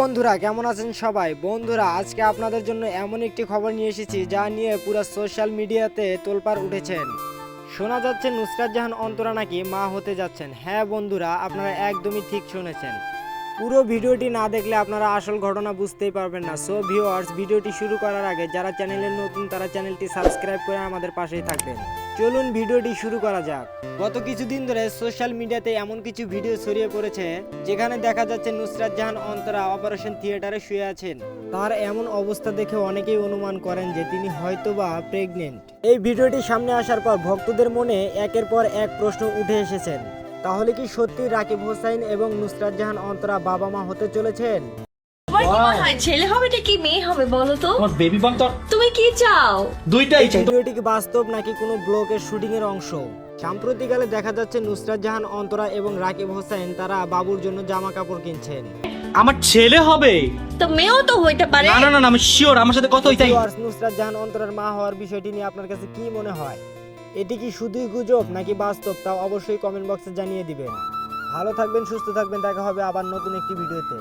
বন্ধুরা, কেমন আছেন সবাই? বন্ধুরা, আজকে আপনাদের জন্য এমন একটি খবর নিয়ে এসেছি যা নিয়ে পুরো সোশ্যাল মিডিয়াতে তোলপাড় উঠেছেন। শোনা যাচ্ছে নুসরাত জাহান অন্তরা নাকি মা হতে যাচ্ছেন। হ্যাঁ বন্ধুরা, আপনারা একদমই ঠিক শুনেছেন। পুরো ভিডিওটি না দেখলে আপনারা আসল ঘটনা বুঝতেই পারবেন না। সো ভিউয়ার্স ভিডিওটি শুরু করার আগে যারা চ্যানেলে নতুন, তারা চ্যানেলটি সাবস্ক্রাইব করে আমাদের পাশেই থাকবেন। চলুন ভিডিওটি শুরু করা যাক। গত কিছুদিন ধরে সোশ্যাল মিডিয়াতে এমন কিছু ভিডিও ছড়িয়ে পড়েছে, যেখানে দেখা যাচ্ছে নুসরাত জাহান অন্তরা অপারেশন থিয়েটারে শুয়ে আছেন। তার এমন অবস্থা দেখে অনেকেই অনুমান করেন যে তিনি হয়তোবা প্রেগনেন্ট এই ভিডিওটি সামনে আসার পর ভক্তদের মনে একের পর এক প্রশ্ন উঠে এসেছেন তাহলে কি সত্যি রাকিব হোসাইন এবং নুসরাত জাহান অন্তরা বাবা মা হতে চলেছেন? ছেলে হবে নাকি মেয়ে হবে বলো তো? বেবি তুমি কি চাও? দুইটাই ভিডিওটি কি বাস্তব নাকি কোনো ব্লগের শুটিং এর অংশ? সাম্প্রতিককালে দেখা যাচ্ছে নুসরাত জাহান অন্তরা এবং রাকিব হোসেন তারা বাবুর জন্য জামা কাপড় কিনছেন। আমার ছেলে হবে। তো মেয়েও তো হইতে পারে। না না না আমি শিওর আমার সাথে কত হইতাই নুসরাত জাহান অন্তরার মা হওয়ার বিষয়টি নিয়ে আপনার কাছে কি মনে হয়? এটি কি শুধুই গুজব নাকি বাস্তব, তাও অবশ্যই কমেন্ট বক্সে জানিয়ে দিবেন। ভালো থাকবেন, সুস্থ থাকবেন, দেখা হবে আবার নতুন একটি ভিডিওতে।